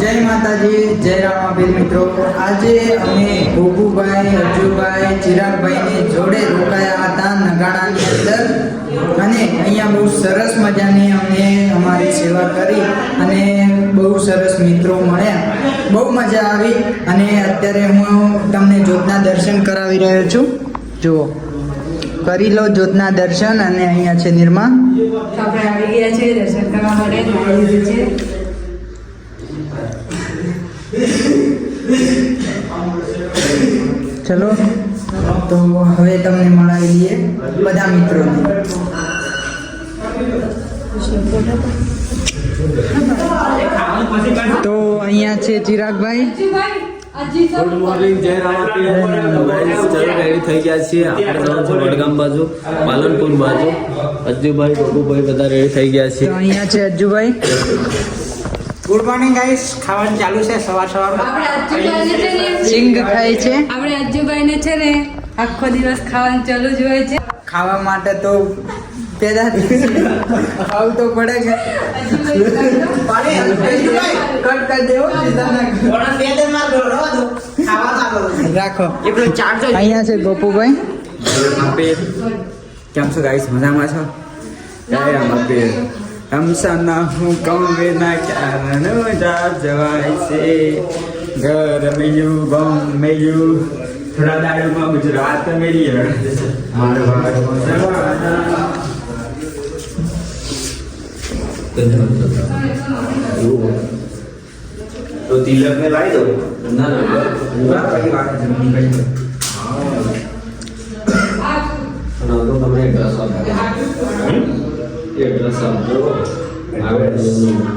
જય માતાજી, જય રામાબીર મિત્રો. આજે અમે ગોગુભાઈ અજુભાઈ ચિરાગભાઈને જોડે રોકાયા હતા નગાડાની અંદર. અને અહીંયા બહુ સરસ મજાની અમને અમારી સેવા કરી અને બહુ સરસ મિત્રો મળ્યા. બહુ મજા આવી અને અત્યારે હું તમને જ્યોતના દર્શન કરાવી રહ્યો છું. જુઓ. કરી લો જ્યોતના દર્શન અને અહીંયા છે નિર્મા. આપણે આવી ગયા છે દર્શન કરવા માટે ચલો તો હવે તમને મળાવી દઈએ બધા મિત્રોને. તો અહીંયા છે ચિરાગભાઈ. ગુડ મોર્નિંગ જય રામાપીર. ચલો રેડી થઈ ગયા છીએ. આપણે જવાનું છે વડગામ બાજુ પાલનપુર બાજુ. અજ્જુભાઈ ગોગુભાઈ બધા રેડી થઈ ગયા છે અહીંયા છે અજ્જુભાઈ. ગુડ મોર્નિંગ ગાઈસ ખાવાનું ચાલુ છે સવાર સવારમાં આપણે અજ્જુભાઈને ને સિંગ ખાય છે. આપણે અજ્જુભાઈને છે ને આખો દિવસ ખાવાનું ચાલુ જ હોય છે. ખાવા માટે તો પેદા ખાવું તો પડે છે. રાખો. અહીંયા છે ગોપુભાઈ. કેમ છો ગાઈસ? મજામાં છો? જય હમસના હું કહું વિના કારણ જા જવાય છે ઘર મેયું ગમ મેયું થોડા દાડોમાં ગુજરાત મેરી મારવાડ તો તિલક ને લાવી દો ના ના અને તો તમે એક રસ આપો એક રસ આપજો આવે અને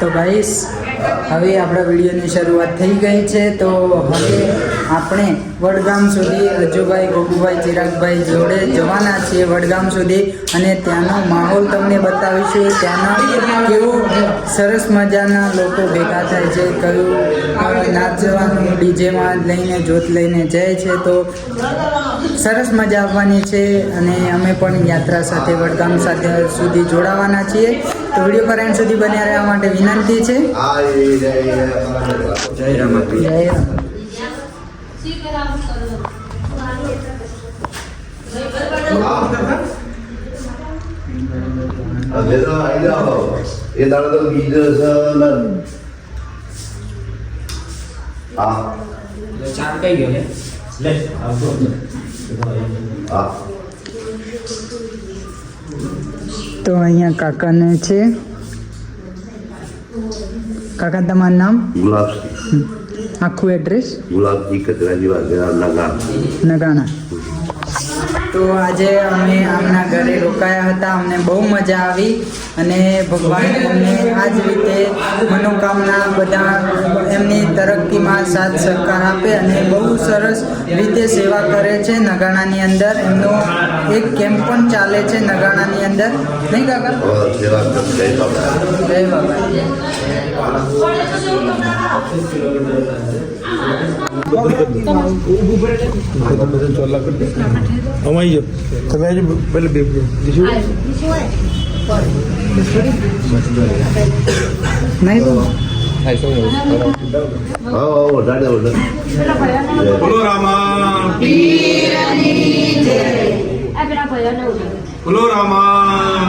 તો ગાઈસ, હવે આપણા વિડીયોની શરૂઆત થઈ ગઈ છે. તો હવે આપણે વડગામ સુધી અજુભાઈ ગોગુભાઈ ચિરાગભાઈ જોડે જવાના છીએ વડગામ સુધી. અને ત્યાંનો માહોલ તમને બતાવીશું. ત્યાંના કેવું સરસ મજાના લોકો ભેગા થાય છે. કયું નાચવાનું ડીજેમાં લઈને, જોત લઈને જાય છે. તો સરસ મજા આવવાની છે. અને અમે પણ યાત્રા સાથે, વડગામ સાથે સુધી જોડાવાના છીએ. તો વીડિયો પર એન્ડ સુધી બન્યા રહેવા માટે વિનંતી છે. જય રામ. હવે તો આવી જાઓ. એ દાડો તો બીજો હા. ચાર કઈ ગયો લે આવતો હા. તો અહીંયા કાકાને છે. કાકા તમારું નામ? ગુલાબ આખું એડ્રેસ ગુલાબજી કચરાજી વાઘેરા નગાણા. નગાણા. તો આજે અમે આમના ઘરે રોકાયા હતા. અમને બહુ મજા આવી અને ભગવાન અમને આ જ રીતે મનોકામના બધા એમની તરક્કીમાં સાથ સહકાર આપે અને બહુ સરસ રીતે સેવા કરે છે નગાણાની અંદર. એમનો એક કેમ્પ પણ ચાલે છે નગાણાની અંદર. નહીં કાકા? જય બાબા. અમાઈ ગયો તમે આજે પેલે બે દીશું નહીં તો બોલો રામા બોલો રામા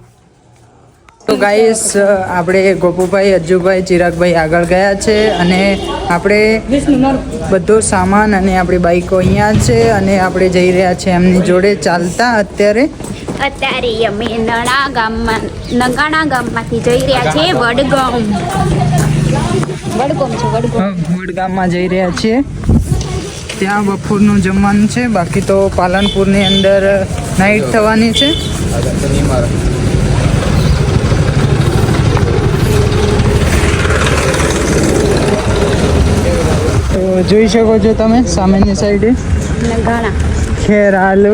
તો. ગાઈસ આપણે ગોપુભાઈ અજ્જુભાઈ ચિરાગભાઈ આગળ ગયા છે અને આપણે બધો સામાન અને આપણી બાઈકો અહીંયા છે અને આપણે જઈ રહ્યા છે એમની જોડે ચાલતા અત્યારે. અત્યારે અમે નણા ગામમાં નગાણા ગામમાંથી જઈ રહ્યા છીએ વડગામ. વડગામ છે વડગામ. વડગામમાં જઈ રહ્યા છીએ. ત્યાં બપોરનું જમવાનું છે બાકી તો પાલનપુરની અંદર નાઇટ થવાની છે. તો જોઈ શકો છો તમે સામેની સાઈડે નગાણા ખેરાલુ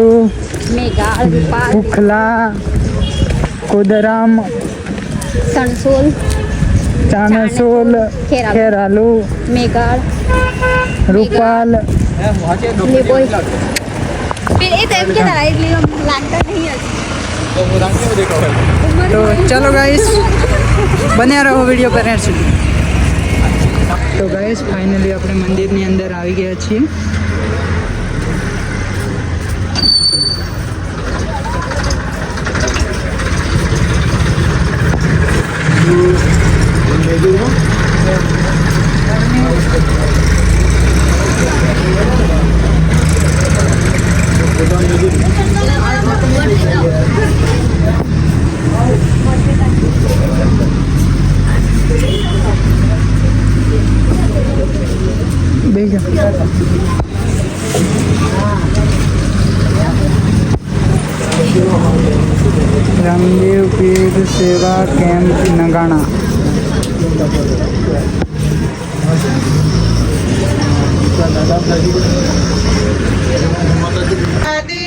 મેઘાળ રૂપાલ ઉખલા કોદરામ સણસોલ ચાણસોલ ખેરાલુ. ખેરાલુ મેઘાળ રૂપાલ લીબોય फिर ये तो क्या था इसलिए हम लांटा नहीं है તો ચલો ગાઈસ બન્યા રહો વીડિયો પર એન્ડ સુધી તો ગાઈસ ફાઇનલી આપણે મંદિરની અંદર આવી ગયા છીએ. બેજો રામદેવ પીર સેવા કેમ્પ નગાણા. આવો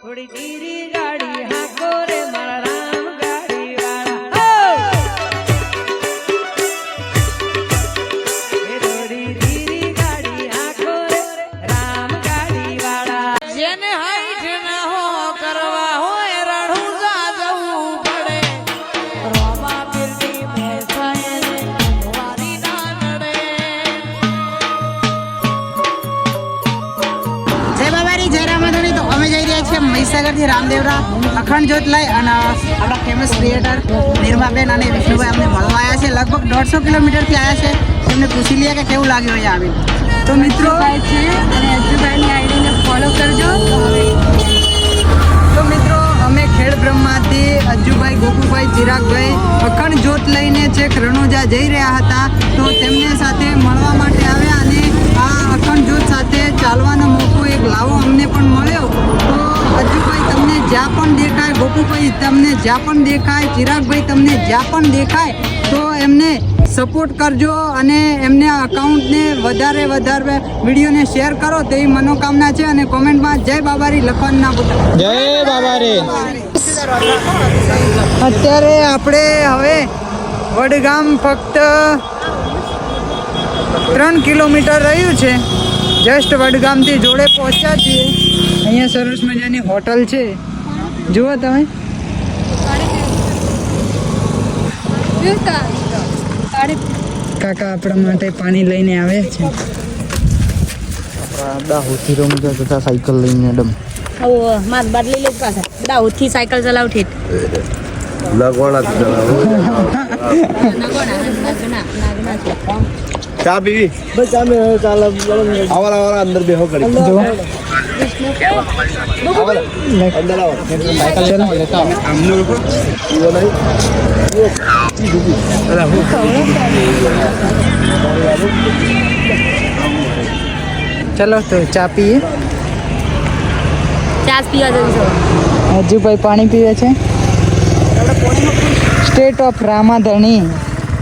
થોડી ગીરી ગાડી હાકો રે મારા રામ મહીસાગરથી રામદેવરા અખંડ જ્યોત લઈ અને આપણા ફેમસ ક્રિએટર નિર્માબેન અને વિષ્ણુભાઈ અમને મળવા આવ્યા છે. લગભગ દોઢસો કિલોમીટરથી આવ્યા છે. એમને પૂછી લઈએ કે કેવું લાગ્યું અહીંયા આવીને. તો મિત્રો છે અને અજુભાઈની આઈડીને ફોલો કરજો. તો મિત્રો અમે ખેડ બ્રહ્માથી અજુભાઈ ગોકુભાઈ ચિરાગભાઈ અખંડ જ્યોત લઈને છેક રણુજા જઈ રહ્યા હતા. તો તેમને સાથે મળવા માટે આવ્યા અને આ અખંડ જ્યોત સાથે ચાલવાનો મોકો એક લાવો અમને પણ મળ્યો. તો અજુભાઈ તમને જ્યાં પણ દેખાય ગોપુભાઈ તમને જ્યાં પણ દેખાય ચિરાગભાઈ તમને જ્યાં પણ દેખાય તો એમને સપોર્ટ કરજો અને એમને અકાઉન્ટને વધારે વધારે વિડીયોને શેર કરો. તેવી મનોકામના છે અને કોમેન્ટમાં જય બાબારી લખવાનું ના ભૂલતા જય બાબારી. અત્યારે આપણે હવે વડગામ ફક્ત ત્રણ કિલોમીટર રહ્યું છે. જસ્ટ વડગામથી જોડે પહોંચ્યા છીએ. અહીંયા સરસ મજાની હોટલ છે. જુઓ તમે. કાકા આપણા માટે પાણી લઈને આવ્યા છે. દાહોદથી રમુજા જતા સાયકલ લઈને મેડમ ઓ માર બદલી લે પાસે દાઉદથી સાયકલ ચલાવ. ઠીક ચા પીવી બસ અમે ચાલ આવારા આવારા અંદર બેહો કરી અંદર આવો આમનું નહીં ચલો તો ચા પીએ હજુ પીવા જવું છે હજુભાઈ પાણી પીવે છે સ્ટેટ ઓફ રામાધણી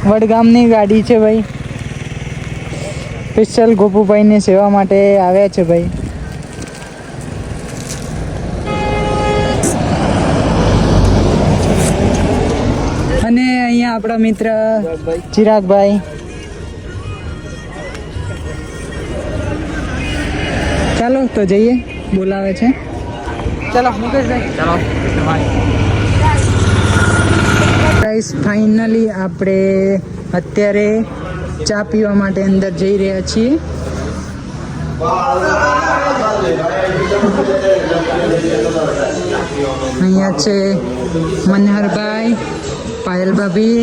વડગામની ગાડી છે ભાઈ સ્પેશિયલ ગોપુભાઈની સેવા માટે આવ્યા છે ભાઈ. અને અહીંયા આપણા મિત્ર ચિરાગભાઈ. ચાલો તો જઈએ બોલાવે છે. ચાલો મુકેશભાઈ. ચાલો ગાઈસ ફાઇનલી આપણે અત્યારે ચા પીવા માટે અંદર જઈ રહ્યા છીએ. અહીંયા છે મનહરભાઈ, પાયલ ભાભી,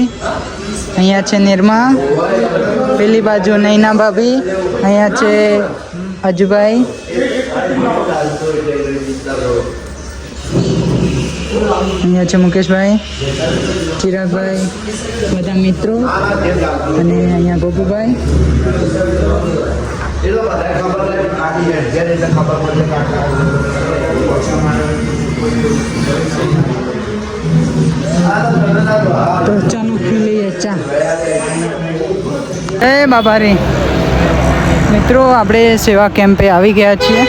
અહીંયા છે નિર્મા, પેલી બાજુ નૈના ભાભી, અહીંયા છે અજુભાઈ. અહીંયા છે મુકેશભાઈ, ચિરાગભાઈ, બધા મિત્રો, અને અહીંયા ગોપુભાઈ. તો ચાલો લઈએ ચા. એ બાબા રે મિત્રો, આપણે સેવા કેમ્પે આવી ગયા છીએ.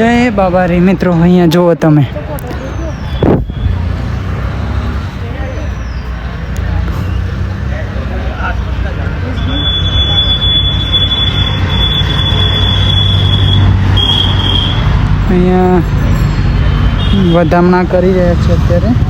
જય બાબા રે. મિત્રો અહીંયા જુઓ તમે. અહીંયા વધામણા કરી રહ્યા છે અત્યારે.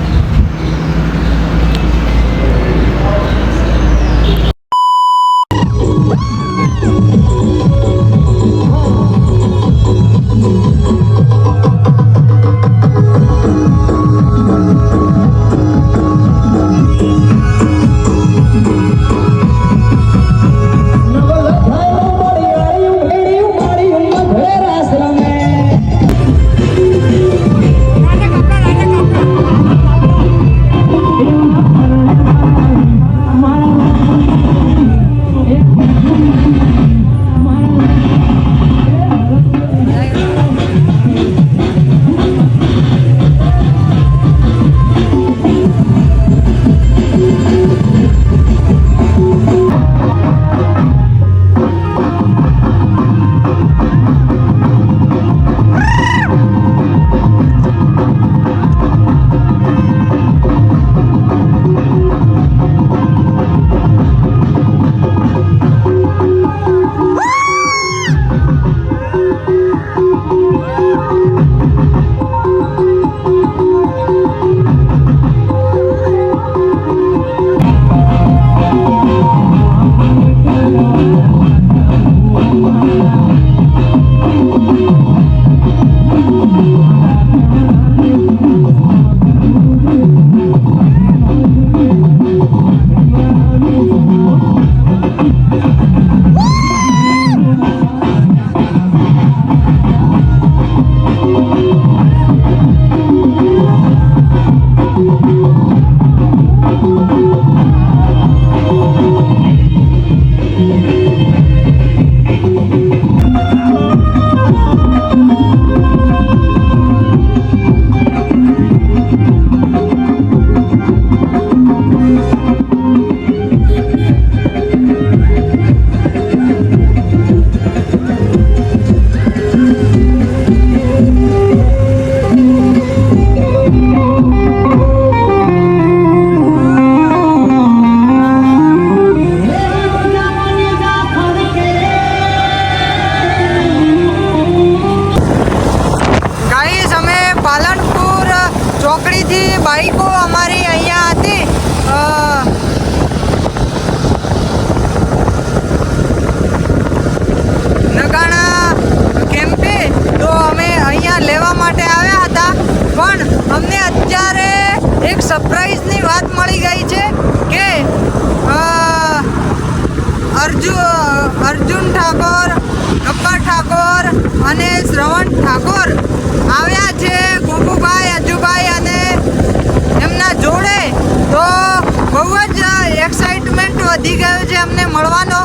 ઠાકોર આવ્યા છે ગોપુભાઈ અજુભાઈ અને એમના જોડે. તો બહુ જ એક્સાઇટમેન્ટ વધી ગયો છે અમને મળવાનો.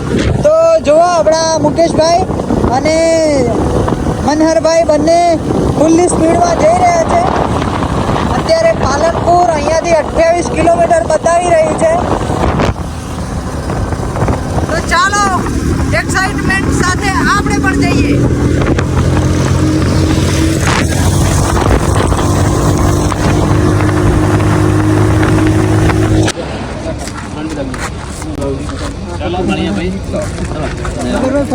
તો જુઓ આપણા મુકેશભાઈ અને મનહરભાઈ બંને ફૂલની સ્પીડમાં જઈ રહ્યા છે. અત્યારે પાલનપુર અહીંયાથી અઠ્યાવીસ કિલોમીટર બતાવી રહી છે. તો ચાલો એક્સાઇટમેન્ટ સાથે આપણે પણ જઈએ.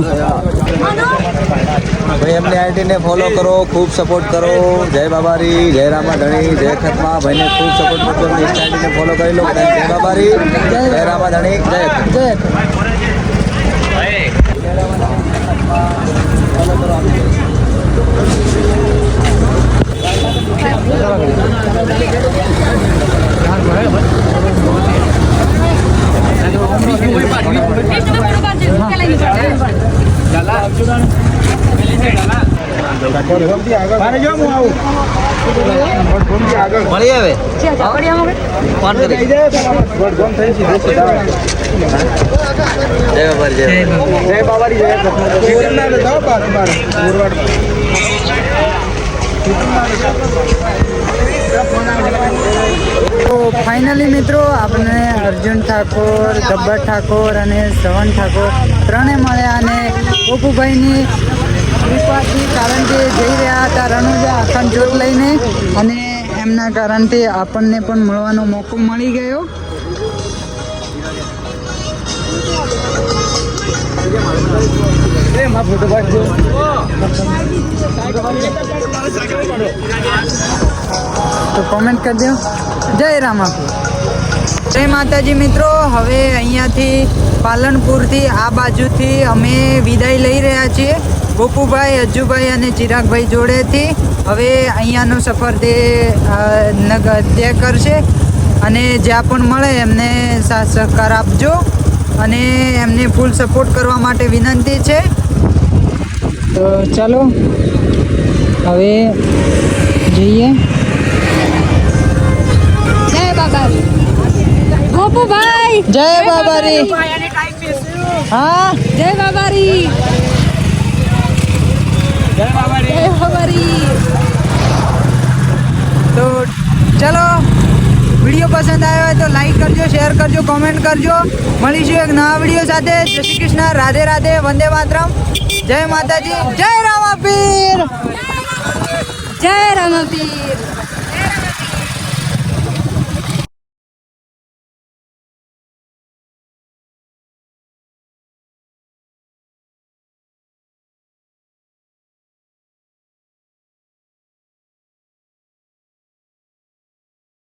દે ભાઈ, એમની આઈડીને ફોલો કરો, ખૂબ સપોર્ટ કરો. જય બાબારી, જય રામા ધણી જય ખતમા. ભાઈને ખૂબ સપોર્ટ કરજો, એમની આઈડીને ફોલો કરી લો. જય બાબારી, જય રામા ધણી જય. જય મળી આવે ફોન કરી. જય બાબારી જય તો ફાઇનલી મિત્રો આપણે અર્જુન ઠાકોર ગબ્બર ઠાકોર અને શ્રવણ ઠાકોર ત્રણે મળ્યા અને ગોપુભાઈની કૃપાથી, કારણ કે જઈ રહ્યા હતા રણુજા અખંડ જોત લઈને અને એમના કારણથી આપણને પણ મળવાનો મોકો મળી ગયો. તો કોમેન્ટ કરી દો. જય રામાપીર. જય માતાજી મિત્રો. હવે અહીંયાથી પાલનપુરથી આ બાજુથી અમે વિદાય લઈ રહ્યા છીએ. ગોપુભાઈ અજ્જુભાઈ અને ચિરાગભાઈ જોડેથી હવે અહીંયાનો સફર તે તે કરશે. અને જ્યાં પણ મળે એમને સાથ સહકાર આપજો. અને એમને ફૂલ સપોર્ટ કરવા માટે વિનંતી છે. તો ચાલો હવે જઈએ. જય બાબા ગોપુભાઈ જય બાબારી. હા? જય બાબારી. જય બાબારી. તો ચલો વીડિયો પસંદ આવ્યો હોય તો લાઈક કરજો શેર કરજો કોમેન્ટ કરજો. મળીશું એક નવા વીડિયો સાથે. જય શ્રી કૃષ્ણ. રાધે રાધે. વંદે માતરમ. જય માતાજી જય રામાપીર! જય રામાપીર!